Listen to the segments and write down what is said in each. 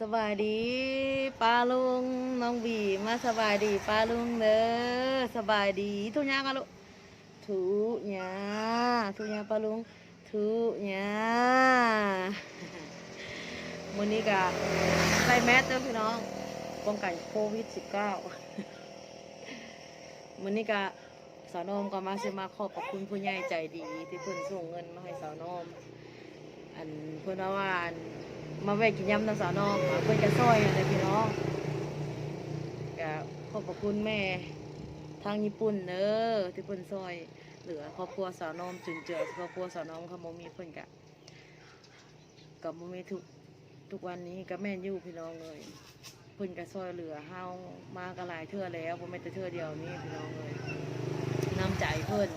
สบายดีป้าลุงน้องบีมาสบายดีป้าลุงเด้อสบายดีทุกอย่างกันลูกทุกอย่างทุกอย่างป้าลุงทุกอย่างวันนี้ก็ใส่แมสเด้อพี่น้องป้องกันโควิด -19 วันนี้ก็สาวนมก็มาสิมาขอบคุณผู้ใหญ่ใจดี ที่เพิ่นส่งเงินมาให้สาวนมอันเพื่อนว่าว่าอัน มาแวะกินยำน้ำสาวน้องเพื่อนจะซอยอะไรพี่น้องก็ขอบคุณแม่ทางญี่ปุ่นเด้อที่เพิ่นซอย เหลือครอบครัวสาวน้อมจุนเจือครอบครัวสาวน้องขาบ่มีเพิ่นกะกับบ่มีทุกทุกวันนี้ก็แม่ยู่พี่น้องเลยเพิ่นก็ซอยเหลือเฮามาก็หลายเทื่อแล้วบ่แม่แต่เทื่อเดียวนี้พี่น้องเลยน้ำใจเพิ่น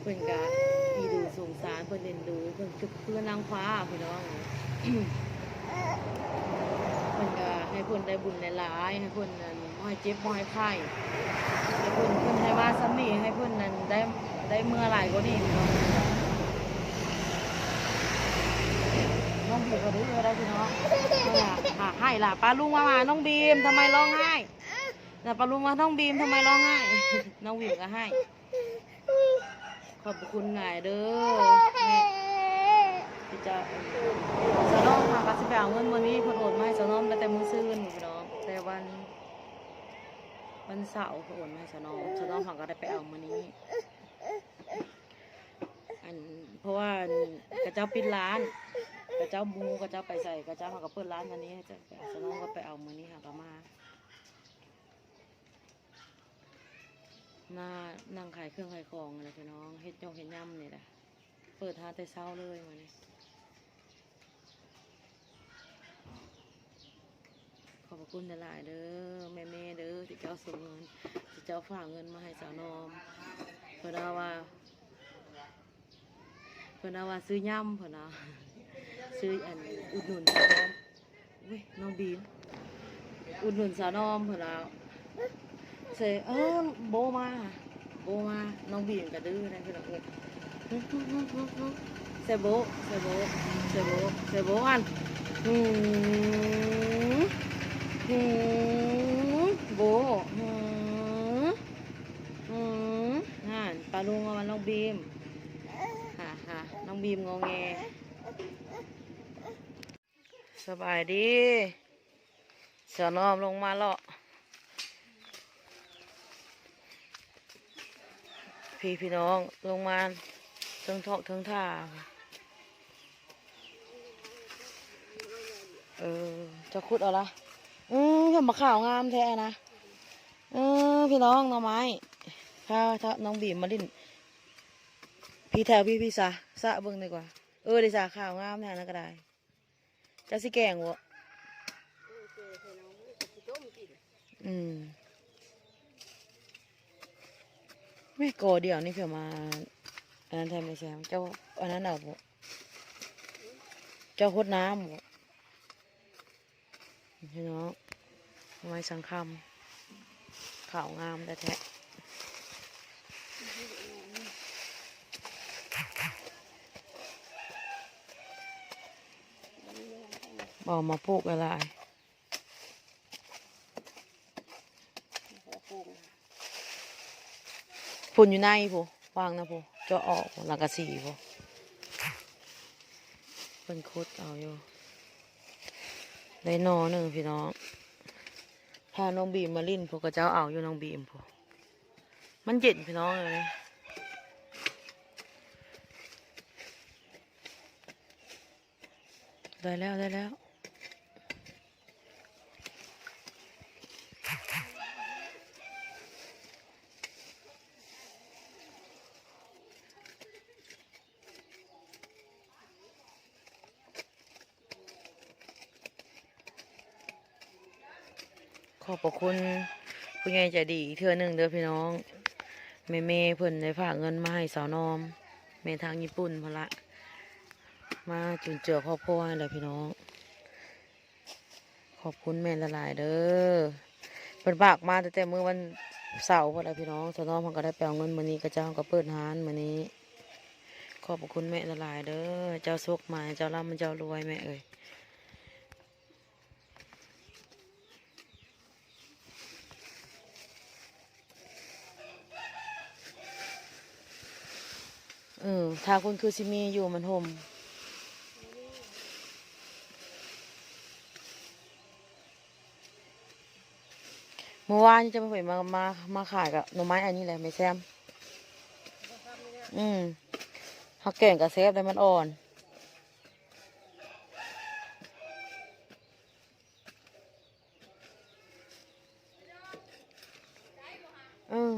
เพิ่นก็อีดูสงสารเพิ่นเล่นดูเพิ่นคือเพื่อนนางฟ้าพี่น้อง เพิ่นก็ให้เพิ่นได้บุญหลายๆให้เพิ่นนั่นบ่ให้เจ็บบ่ให้ไข้ให้เพิ่นเพิ่นให้มาซ้ำนี่ให้เพิ่นนั่นได้ได้เมื่อหลายกว่านี้พี่น้องน้องบีมก็ดื้อได้พี่น้องนั่นล่ะหาให้ล่ะป้าลุงมามาน้องบีมทำไมร้องไห้น่ะป้าลุงมาน้องบีมทำไมร้องไห้ น้องบีมก็ให้ ขอบคุณหลายเด้อ แม่ที่จะสนองค่ะก็สิไปเอาเงินวันนี้เพิ่นโอนมาให้สนองแต่มือซื่นพี่น้องแต่วันวันเสาร์เพิ่นโอนมาให้สนองสนองเขาก็ได้ไปเอามื้อนี้อันเพราะว่ากระเจ้าปิดร้านกระเจ้าบูกระเจ้าไปใส่กระเจ้าเขาก็เปิดร้านวันนี้จะไปเอาสนองก็ไปเอามือนี้ค่ะก็มามานั่งขายเครื่องขายของอะไรพี่น้องเฮ็ดยงเฮ็ดย่ำนี่แหละเปิดทาแต่เช้าเลยวันนี้ข อบพระคุณหลายเด้อแม่แม่เด้อที่เจ้าส่งเงินที่เจ้าฝากเงินมาให้สาวนอมเพิ่อาว่า เพิ่อาว่าซื้อย่ำเพิ่นเอาซื้ออันอุดหนุนสาวนอมอุ้ยน้องบีมอุดหนุนสาวนอมเพิ่นเอาเสเออโบมาโบมาน้องบีมกระดื้อนะคือน้องเอิญเสโบเสโบเสโบเสโบอันหืม หืมโบหืมหืมห่านปลาลุงเอามาน้องบีมฮ่าฮ่าน้องบีมงอแงสบายดีเสือนอมลงมาเลาะพี่พี่น้องลงมาเทิงทอกเทิงท่าเออจะคุดเอาละ อืมเห็นมะขาวงามแท้นะเออพี่น้องหน่อไม้ถ้าถ้าน้องบีมมาลิ้นพี่แถวพี่พี่สาสะเบิ่งดีกว่า เออได้สาขาวงามแท้นั่นก็ได้จะสิแกงวะอืมไม่โกเดียวนี่เพื่อมาอันนั้นแทนไม่ใช่เจ้าอันนั้นเอาเจ้าคดน้ำบ่ พี่น้องไม้สังคำขาวงามแต่แท้บอกมาปลูกอะไรพุ่นอยู่ในผู้วางนะผู้จะออกหลังกระสีผู้เป็นคุดเอาอยู่ ได้นอหนึ่งพี่น้องพาน้องบีมมาลิ้นพวกกระเจ้าเอาอยู่น้องบีมพวกมันเย็นพี่น้องเลยนะได้แล้วได้แล้ว อบพระคุณผู้ใหญ่ใจดีอีกเทื่อหนึ่งเด้อพี่น้องแม่เมเพิ่นได้ฝากเงินมาให้สาวนอมแม่ทางญี่ปุ่นพละ มาจุนเจือครอบครัวให้เลยพี่น้อง ขอบคุณแม่ละลายเด้อเพิ่นฝากมาตั้งแต่เมื่อวันเสาร์พอละพี่น้องสาวนอมเพิ่นก็ได้ไปเอาเงินมื้อนี้กระเจ้าก็เปิดร้านมื้อนี้ ขอบคุณแม่ละลายเด้อเจ้าสุกมาเจ้าร่ำเจ้ารวยแม่เอ้ย ออถ้าคุณคือซิมีอยู่มันห่มเมื่อวานนี่จะมาเผยมามามาขายกับหน่อไม้อันนี้แหละไม่แซม อืมเขาแก่งกับเซฟเลยมันอ่อน เออ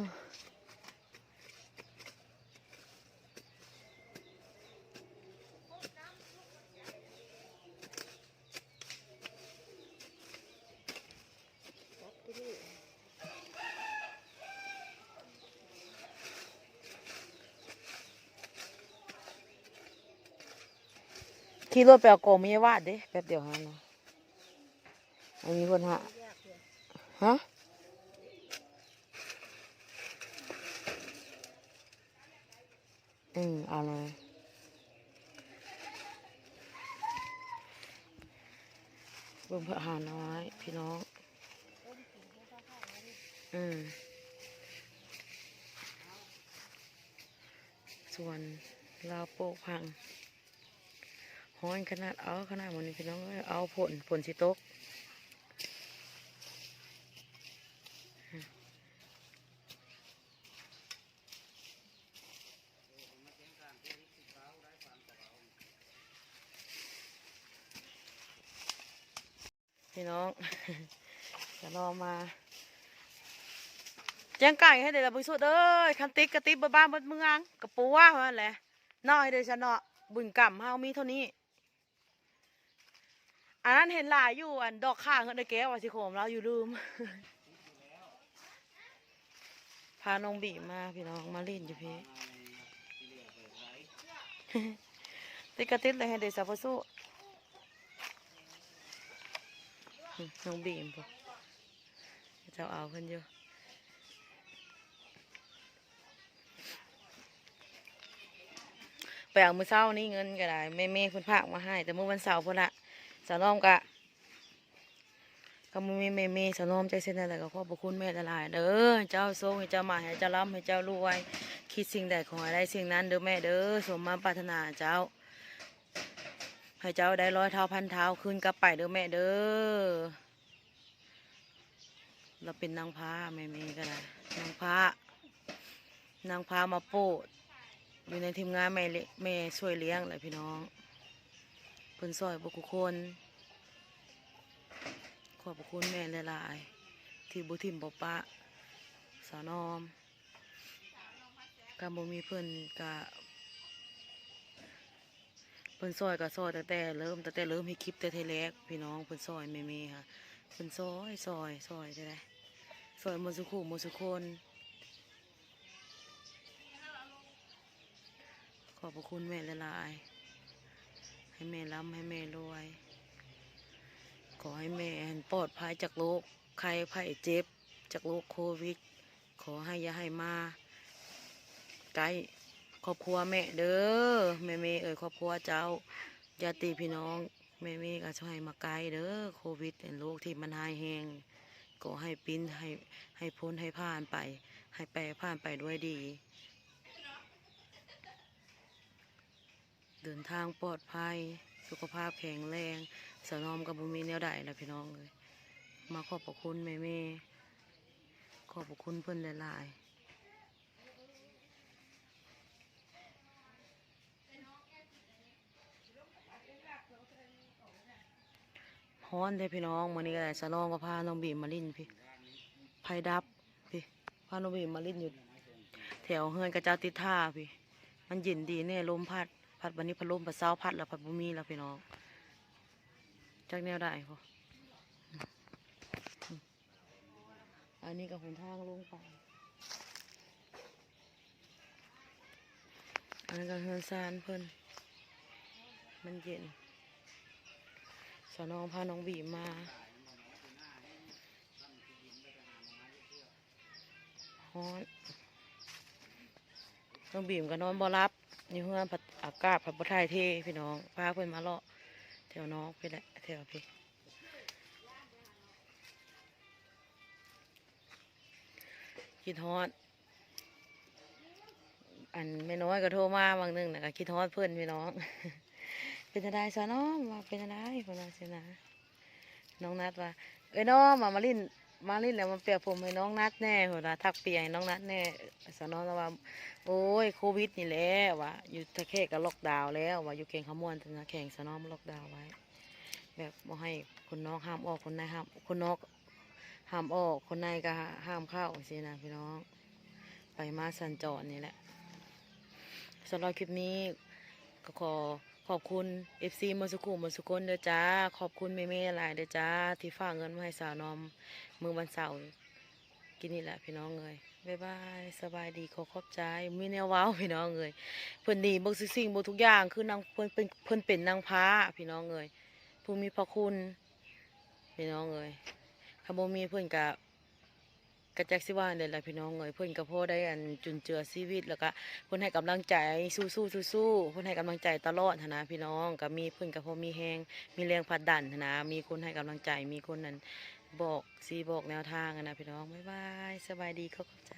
ขี่รถไปเอาโกมีวาดเด้แป๊บเดียวฮะนะอันนี้คนฮะฮะอืมเอาเลยเบิ่งเพื่อหาน้อยพี่น้อง อืมส่วนลาวโปกพัง ห้อยขนาดเอาขนาดมันนี้พี่น้องเอาผลผลสิตกพี่น้องจะรอมาแจ้งไก่ให้เดี๋ยวเราไปสุดเอ้ยคันติ๊กกระติ๊บบ้านเบดเมืองกระปูว่าเพราะนั่นแหละน้อยเดี๋ยวฉันเนาะบุญกรรมเฮามีเท่านี้ อันนั้นเห็นหลายอยู่อันดอกข้างเงินได้แก้วสิโขมเราอยู่ลืม พาน้องบีมาพี่น้องมาเล่นอยู่พี่ติ๊กระติ๊บเลยให้เดี๋ยวสาวพสู้น้องบีมพอเจ้าเอาเพิ่นอยู่ไปเอามือเศร้านี่เงินก็ได้แม่เม่เพิ่นพากมาให้ แต่เมื่อวันเสาร์พุ่นละ สาวน้อมกะก็มือแม่เมสาวน้อมใจเส้นอะไรก็ขอบพระคุณแม่ละลายเด้อเจ้าโซ่ให้เจ้ามาให้เจ้าร่ำให้เจ้ารวย คิดสิ่งใดขอได้สิ่งนั้นเด้อแม่เด้อสมมาปรารถนาเจ้า ให้เจ้าได้ร้อยเท้าพันเท้าขึ้นกลับไปเด้อแม่เด้อเราเป็นนางพาแม่เมก็ได้นางพานางพามาโปดอยู่ในทีมงานแม่เล่แม่ช่วยเลี้ยงเลยพี่น้อง พิ่นซอยบุคุคน ขอบคุณแม่หลายๆที่บุทิมบปะ สาวนอมกาบ่มีเพิ่นกะเพิ่นซอยก็ซอยแต่แต่เริ่มแต่แต่เริ่มให้คลิปแต่เทแรกพี่น้องเพิ่นซอยแม่มย์ค่ะเพิ่นซอยซอยซอยได้ไดซอยมสุขุมสุคนขอบคุณแม่หลายๆ ให้แม่ร่ำให้แม่รวย ขอให้แม่ปลอดภัยจากโรคใครไข้เจ็บ จากโรคโควิด ขอให้อย่าให้มาใกล้ครอบครัวแม่เด้อแม่เมย์เอ่ยครอบครัวเจ้าญาติพี่น้องแม่เมย์ก็ช่วยมาไกลเด้อโควิดเป็นโรคที่มันหายแหงก็ให้ปิ้นให้ให้พ้นให้ผ่านไป ให้ไปผ่านไปด้วยดี เดินทางปลอดภัย สุขภาพแข็งแรงสนอมกับบุมีแนวใดนะพี่น้องเลยมาขอบพระคุณแม่แม่ขอบพระคุณเพื่อนหลายๆฮ้อนเลยพี่น้องวันนี้ก็ได้สนอมกับพาน้องบีมมาลิ้นพี่ไพดับพี่พาน้องบีมมาลิ้นอยู่ แถวเฮือนกระเจ้าติดท่าพี่ มันเย็นดีเนี่ยลมพัด พัดวันนี้พัดลมพัดเสาพัดแล้วพัดบุมีแล้วพี่น้องจากแนวได้พออืมอันนี้กับหนทางลงไปอันนี้ก็เฮือนซานเพิ่นมันเย็นสาวน้องพาน้องบีมมาฮ้อนน้องบีมก็นอนบ่รับ อยู่เฮือนผัดอากาศผัดบ่ถ่ายเทพี่น้องพาเพิ่อนมาเลาะแถวน้องไปแหละแถวพี่กินฮอด อันแม่น้อยก็โทรมาบางนึงนะก็คิดฮอดเพิ่อนพี่น้อง เป็นจังได๋ซะน้องว่าเป็นจังได๋เพิ่นว่าสินะน้องนัดว่าเอ้ยน้องมามาลิน มาลินแล้วมาเปียกผมให้น้องนัดแน่หัวละทักเปียกให้น้องนัดแน่สนองว่า โอ้ยโควิดนี่แหละว่าอยู่ตะเคก็ล็อกดาวน์แล้วว่าอยู่เก่งขมวนนะแข่งสนองล็อกดาวน์ไว้ แบบบ่ให้คนน้อกห้ามออกคนในห้ามคนนอกห้ามออกคนในก็ห้ามเข้าสินะพี่น้อง ไปมาสัญจรนี่แหละสำหรับคลิปนี้ก็ขอ ขอบคุณ FC มอสุกุมอสุกลเด้อจ้า ขอบคุณเมเม่หลายเด้อจ้า ที่ฝากเงินมาให้สาวนอมมือวันเสาร์กินนี่แหละพี่น้องเอยบ๊ายบายสบายดีขอขอบใจมีแนวว้าวพี่น้องเอยเพิ่อนดีบ่ทุกสิ่งบ่ทุกอย่างคือนางเพิ่อนเป็นเพิ่อนเป็นนางพ้าพี่น้องเอยผู้มีพระคุณพี่น้องเอยถ้าบ่มีเพิ่อนก็ กระจักสิว่าเลยแหละพี่น้องเอยเพิ่นก็พอได้อันจุนเจือชีวิตแล้วก็เพิ่นให้กำลังใจสู้สู้สู้ๆเพิ่นให้กำลังใจตลอดนะพี่น้องก็มีเพิ่นก็พอมีแหงมีแรงผัดดันนนะมีคนให้กำลังใจมีคนนั้นบอกซีบอกแนวทางนนะพี่น้องบ๊ายบายสบายดีขอบใจ